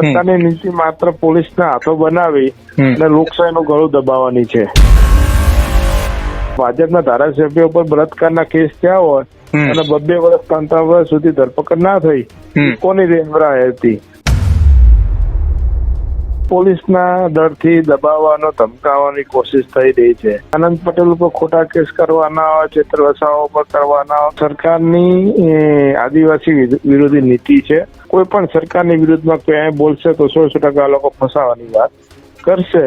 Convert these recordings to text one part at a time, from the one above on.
સરકારની નીતિ માત્ર પોલીસના હાથો બનાવી. અને લોકશાહીનું ગળું દબાવવાની છે. ભાજપના ધારાસભ્યો પર બળાત્કારના કેસ થયા હોય. અને બબ્બે વર્ષ ત્રણ ત્રણ વર્ષ સુધી ધરપકડ ના થઈ કોની રેન્દ્રા હતી? પોલીસના ડરથી દબાવવાનો ધમકાવવાની કોશિશ થઈ રહી છે. આનંદ પટેલ ઉપર ખોટા કેસ કરવાના હોય ચેતર વસાવા ઉપર કરવાના હોય સરકારની આદિવાસી વિરોધી નીતિ છે. કોઈ પણ સરકારની વિરુદ્ધમાં ક્યાંય બોલશે તો સો સો ટકા લોકો ફસાવાની વાત કરશે.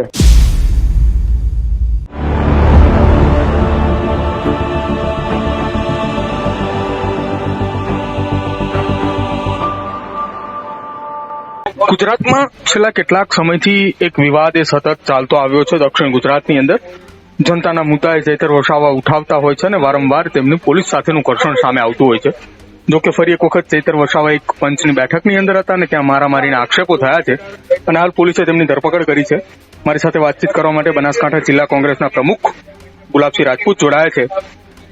ગુજરાતમાં છેલ્લા કેટલાક સમયથી એક વિવાદ એ સતત ચાલતો આવ્યો છે દક્ષિણ ગુજરાતની અંદર. જનતાના મુદ્દાએ ચૈતર વસાવા ઉઠાવતા હોય છે અને વારંવાર તેમની પોલીસ સાથેનું ઘર્ષણ સામે આવતું હોય છે. જો કે ફરી એક વખત ચૈતર વસાવા એક પંચની બેઠકની અંદર હતા અને ત્યાં મારામારીના આક્ષેપો થયા છે. અને હાલ પોલીસે તેમની ધરપકડ કરી છે. મારી સાથે વાતચીત કરવા માટે બનાસકાંઠા જિલ્લા કોંગ્રેસના પ્રમુખ ગુલાબસિંહ રાજપૂત જોડાયા છે.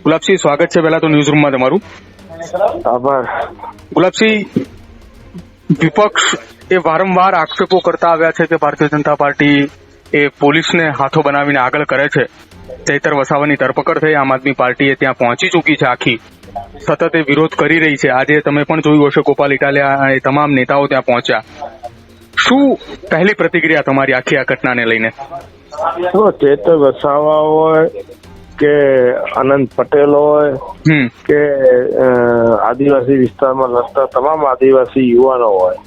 ગુલાબસિંહ સ્વાગત છે પહેલા તો ન્યૂઝ રૂમમાં તમારું. આભાર. ગુલાબસિંહ વિપક્ષ એ વારંવાર આક્ષેપો કરતા આવ્યા છે કે ભારતીય જનતા પાર્ટી એ પોલીસને હાથો બનાવીને આગળ કરે છે. ચૈતર વસાવાની ધરપકડ થઈ આમ આદમી પાર્ટી એ ત્યાં પહોંચી ચૂકી છે આખી. સતત એ વિરોધ કરી રહી છે. આજે તમે પણ જોયું હશે ગોપાલ ઇટાલિયા એ તમામ નેતાઓ ત્યાં પહોંચ્યા. શું પહેલી પ્રતિક્રિયા તમારી આખી આ ઘટનાને લઈને? જો ચેતર વસાવા હોય કે આનંદ પટેલ હોય કે આદિવાસી વિસ્તારમાં લડતા તમામ આદિવાસી યુવાનો હોય.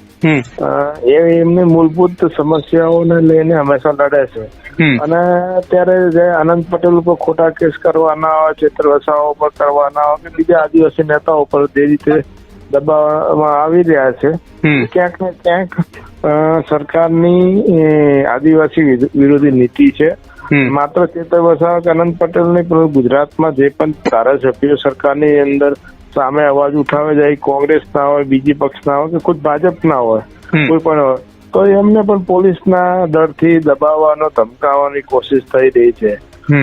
એ એમની મૂળભૂત સમસ્યાઓને લઈને હંમેશા લડે છે. અને અત્યારે જે આનંદ પટેલ ઉપર ખોટા કેસ કરવાના ચેતર વસાવા ઉપર કરવાના કે બીજા આદિવાસી નેતાઓ ઉપર જે રીતે દબાવવામાં આવી રહ્યા છે ક્યાંક ને ક્યાંક સરકારની આદિવાસી વિરોધી નીતિ છે. માત્ર ચેતર વસાવા કે આનંદ પટેલ નહીં પણ ગુજરાતમાં જે પણ ધારાસભ્યો સરકારની અંદર સામે અવાજ ઉઠાવે જાય કોંગ્રેસ ના હોય બીજી પક્ષ ના હોય કે ખુદ ભાજપ ના હોય કોઈ પણ હોય તો એમને પણ પોલીસના ડરથી દબાવવાનો ધમકાવવાની કોશિશ થઈ રહી છે.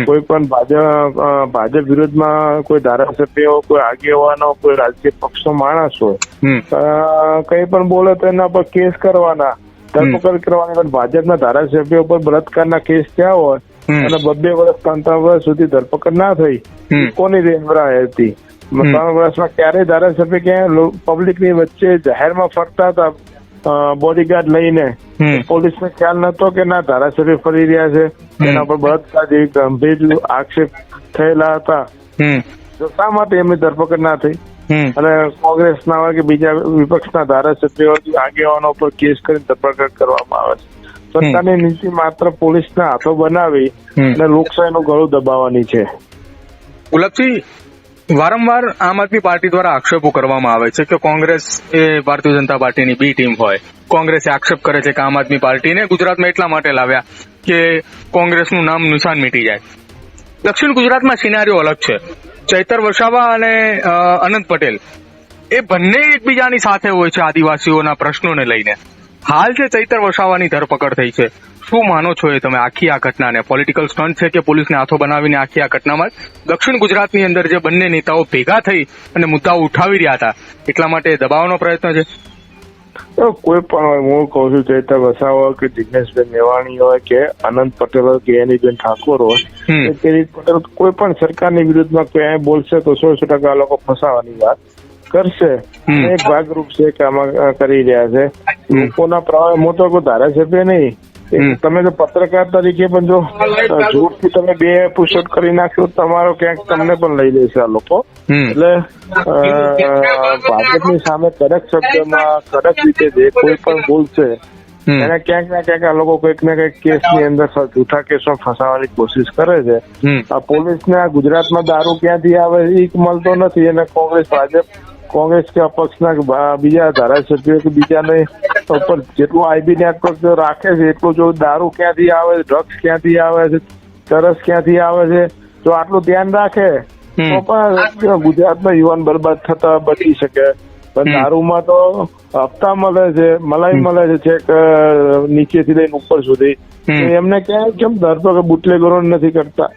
કોઈ પણ ભાજપ ભાજપ વિરુદ્ધમાં કોઈ ધારાસભ્યો કોઈ આગેવાનો કોઈ રાજકીય પક્ષનો માણસ હોય કઈ પણ બોલે તો એના પર કેસ કરવાના. ધરપકડ કરવાની પણ ભાજપના ધારાસભ્યો પર બળાત્કારના કેસ થયા હોય અને બબ્બે વર્ષ ત્રણ ત્રણ વર્ષ સુધી ધરપકડ ના થઈ. કોની રેન્દ્રા હતી? ત્રણ વર્ષમાં ક્યારે ધારાસભ્ય ક્યાંય પબ્લિકની વચ્ચે જાહેરમાં ફરતા હતા બોડીગાર્ડ લઈને. પોલીસ પોલીસને ખ્યાલ નતો કે ના ધારાસભ્ય ફરી રહ્યા છે. એના પર બળાત્કાર જેવી ગંભીર આક્ષેપ થયેલા હતા. તો શા માટે એમની ધરપકડ ના થઈ? અને અને કોંગ્રેસના હોય કે બીજા વિપક્ષના ધારાસભ્યો આગેવાનો પર કેસ કરીને ધરપકડ કરવામાં આવે છે. સરકારની નીતિ માત્ર પોલીસના હાથો બનાવી. અને લોકશાહીનું ગળું દબાવવાની છે. ગુલાબસિંહ વારંવાર આમ આદમી પાર્ટી દ્વારા આક્ષેપો કરવામાં આવે છે કે કોંગ્રેસ એ ભારતીય જનતા પાર્ટીની બી ટીમ હોય. કોંગ્રેસે આક્ષેપ કરે છે કે આમ આદમી પાર્ટીને ગુજરાતમાં એટલા માટે લાવ્યા કે કોંગ્રેસનું નામ નિશાન મીટી જાય. દક્ષિણ ગુજરાતમાં સિનારીઓ અલગ છે. ચૈતર વસાવા અને અનંત પટેલ. એ બંને એકબીજાની સાથે હોય છે આદિવાસીઓના પ્રશ્નોને લઈને. હાલ જે ચૈતર વસાવાની ધરપકડ થઈ છે શું માનો છો એ તમે આખી આ ઘટનાને પોલિટિકલ સ્ટન્ટ છે કે પોલીસને હાથો બનાવીને આખી આ ઘટનામાં દક્ષિણ ગુજરાતની અંદર જે બંને નેતાઓ ભેગા થઈ અને મુદ્દાઓ ઉઠાવી રહ્યા હતા એટલા માટે દબાવવાનો પ્રયત્ન છે કોઈ પણ હોય હું કહું છું ચૈતર વસાવા કે જિજ્ઞેશભાઈ મેવાણી હોય કે આનંદ પટેલ હોય કે એનીબેન ઠાકોર હોય કિરીટ પટેલ કોઈ પણ સરકારની વિરુદ્ધમાં ક્યાંય બોલશે તો સો સો ટકા લોકો ફસાવાની વાત કરશે. એક ભાગરૂપ છે કે આમાં કરી રહ્યા છે. લોકોના પ્રવાહ મોટો કોઈ ધારાસભ્ય નહીં. તમે તો પત્રકાર તરીકે પણ જો અ, જોરથી તમે બે પુષઅપ કરી નાખ્યો તમારો ક્યાંક તમને પણ લઈ લેશે આ લોકો. એટલે અ, ભાજપની સામે કડક શબ્દમાં કડક રીતે જે કોઈ પણ બોલશે છે એને ક્યાંક ને ક્યાંક આ લોકો કંઈક ને કંઈક કેસની અંદર સ- જૂઠા કેસમાં ફસાવાની કોશિશ કરે છે. આ આ પોલીસને આ ગુજરાતમાં દારૂ ક્યાંથી આવે એ મળતો નથી. અને કોંગ્રેસ ભાજપ કોંગ્રેસ કે અપક્ષના ના બીજા ધારાસભ્યો કે બીજાને ઉપર જેટલું આઈબી નેટવર્ક રાખે છે એટલું જો દારૂ ક્યાંથી આવે છે ડ્રગ્સ ક્યાંથી આવે છે ચરસ ક્યાંથી આવે છે જો આટલું ધ્યાન રાખે તો. પણ ગુજરાતમાં યુવાન બરબાદ થતા બચી શકે. પણ. દારૂમાં તો હપ્તા મળે છે મલાઈ મળે છે છેક નીચેથી લઈને ઉપર સુધી. એમને ક્યાંય કેમ ધરતો કે બુટલેગરો નથી કરતા?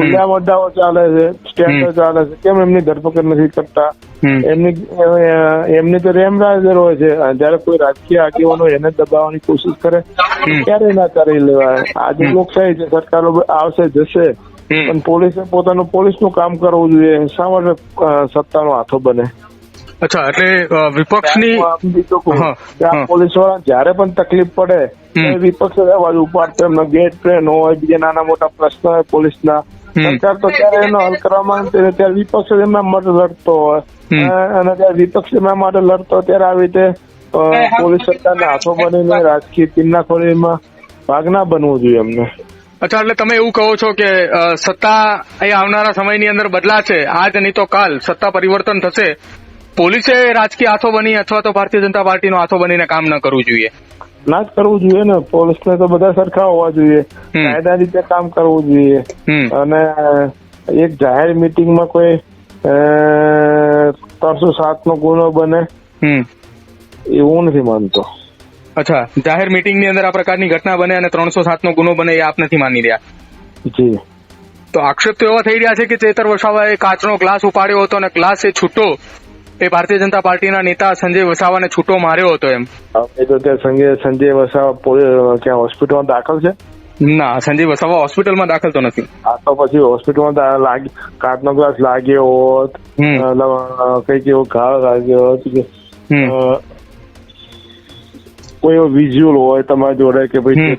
ખુલ્લા મુદ્દાઓ ચાલે છે સ્ટેન્ડો ચાલે છે. કેમ એમની ધરપકડ નથી કરતા? એમની એમની તો રેમ રાજર હોય છે. જયારે કોઈ રાજકીય આગેવાનો એને દબાવવાની કોશિશ કરે. ક્યારે ના કરી લેવાય. આજે લોકશાહી છે સરકારો આવશે જશે. પણ પોલીસે પોતાનું પોલીસનું કામ કરવું જોઈએ. શા માટે સત્તાનો હાથો બને? અચ્છા એટલે વિપક્ષની પોલીસવાળા જયારે પણ તકલીફ પડે વિપક્ષ અવાજ ઉપાડતો એમનો ગેટ ટ્રેન હોય બીજા નાના મોટા પ્રશ્ન હોય પોલીસના. સરકાર તો ત્યારે એનો હલ કરવા માંગતી હોય ત્યારે વિપક્ષ એમના માટે લડતો હોય. અને ત્યારે વિપક્ષ એમના માટે લડતો ત્યારે આવી રીતે પોલીસ સરકારના હાથો બનીને રાજકીય કિન્નાખોરીમાં ભાગ ના બનવું જોઈએ એમને. અચ્છા એટલે તમે એવું કહો છો કે સત્તા એ આવનારા સમયની અંદર બદલાશે આજ નહીં તો કાલ સત્તા પરિવર્તન થશે. પોલીસે રાજકીય હાથો બની અથવા તો ભારતીય જનતા પાર્ટીનો હાથો બનીને કામ ન કરવું જોઈએ? ના જ કરવું જોઈએ ને. પોલીસને તો બધા સરખા હોવા જોઈએ. કાયદા રીતે કામ કરવું જોઈએ. અને એક જાહેર મિટિંગમાં કોઈ ત્રણસો સાત નો ગુનો બને એવું નથી માનતો. અચ્છા જાહેર મિટિંગની અંદર આ પ્રકારની ઘટના બને અને ત્રણસો સાત નો ગુનો બને એ આપ નથી માની રહ્યા? જી. તો આક્ષેપ તો એવા થઈ રહ્યા છે કે ચેતર વસાવાએ કાચનો ગ્લાસ ઉપાડ્યો હતો અને ગ્લાસ એ છૂટો એ ભારતીય જનતા પાર્ટીના નેતા સંજય વસાવાને છૂટો માર્યો હતો એમ. એ તો સંજય સંજય વસાવા ક્યાં હોસ્પિટલમાં દાખલ છે? ના સંજય વસાવા હોસ્પિટલમાં દાખલ તો નથી. આ તો પછી હોસ્પિટલમાં લાગી કાચનો ગ્લાસ લાગ્યો હોત કંઈક એવો ઘા લાગ્યો હોત કે કોઈ એવો વિઝ્યુઅલ હોય તમારી જોડે કે ભાઈ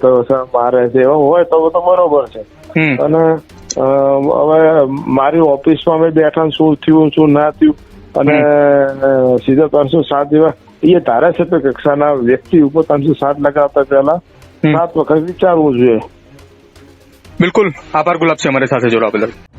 મારે છે એવો હોય તો તો બરોબર છે. અને હવે મારી ઓફિસમાં અમે બેઠા શું થયું શું ના થયું અને સીધા ત્રણસો સાત જેવા એ ધારાસભ્ય કક્ષાના વ્યક્તિ ઉપર ત્રણસો સાત લગાવતા પહેલા સાત વખત વિચારવું જોઈએ. બિલકુલ. આભાર ગુલાબસિંહ અમારી સાથે જોડાવા બદલ.